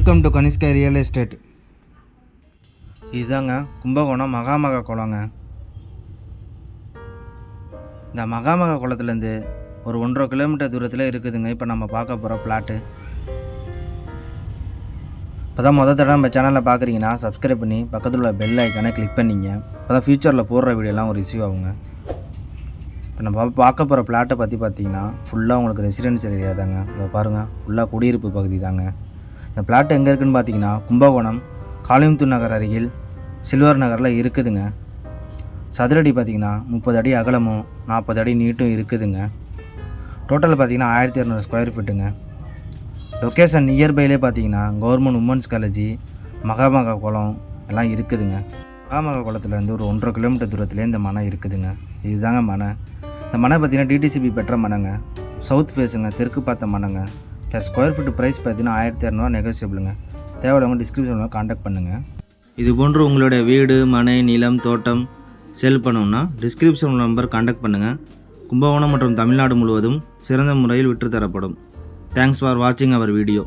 Welcome to Kanishka real estate இதுதாங்க கும்பகோணம் மகாமக குளங்க. இந்த மகாமக குளத்துலேருந்து ஒரு ஒன்றரை கிலோமீட்டர் தூரத்தில் இருக்குதுங்க. இப்போ நம்ம பார்க்க போகிற பிளாட்டு இப்போ தான் மொதல் தடவை நம்ம சேனலில் பார்க்குறீங்கன்னா சப்ஸ்கிரைப் பண்ணி பக்கத்தில் உள்ள பெல் ஐக்கானை கிளிக் பண்ணிங்க. அப்போ தான் ஃப்யூச்சரில் போடுற வீடியோலாம் ஒரு ரிசீவ் ஆகுங்க. இப்போ நம்ம பார்க்க போகிற பிளாட்டை பற்றி பார்த்தீங்கன்னா ஃபுல்லாக உங்களுக்கு ரெசிடென்ஷியல் ஏரியா தாங்க. இதை பாருங்கள் ஃபுல்லாக குடியிருப்பு பகுதி தாங்க. இந்த பிளாட் எங்கே இருக்குன்னு பார்த்தீங்கன்னா கும்பகோணம் காளிமுத்து நகர் அருகில் சில்வர் நகரில் இருக்குதுங்க. சதுரடி பார்த்திங்கன்னா முப்பது அடி அகலமும் நாற்பது அடி நீட்டும் இருக்குதுங்க. டோட்டல் பார்த்தீங்கன்னா ஆயிரத்தி இரநூறு ஸ்கொயர் ஃபீட்டுங்க லொக்கேஷன் நியர்பைலே பார்த்தீங்கன்னா கவர்மெண்ட் உமன்ஸ் காலேஜ் மகாமகா குளம் எல்லாம் இருக்குதுங்க. மகாமகா குளத்துலேருந்து ஒரு ஒன்றரை கிலோமீட்டர் தூரத்துலேயே இந்த மனை இருக்குதுங்க. இதுதாங்க மனை. இந்த மனை பார்த்திங்கன்னா டிடிசிபி பெற்ற மனைங்க. சவுத் ஃபேஸுங்க தெற்கு பார்த்த மனைங்க. ப்ளஸ் ஸ்கொயர் ஃபீட் ப்ரைஸ் பார்த்தீங்கன்னா ஆயிரத்தி இரநூறுவா நெகோசியபிளுங்க தேவையில்லவங்க டிஸ்கிரிப்ஷனில் காண்டாக்ட் பண்ணுங்கள் இது போன்று உங்களுடைய வீடு மனை நிலம் தோட்டம் செல் பண்ணணும்னா டிஸ்கிரிப்ஷன் நம்பர் காண்டாக்ட் பண்ணுங்கள் கும்பகோணம் மற்றும் தமிழ்நாடு முழுவதும் சிறந்த முறையில் விற்றுத்தரப்படும். தேங்க்ஸ் ஃபார் வாட்சிங் அவர் வீடியோ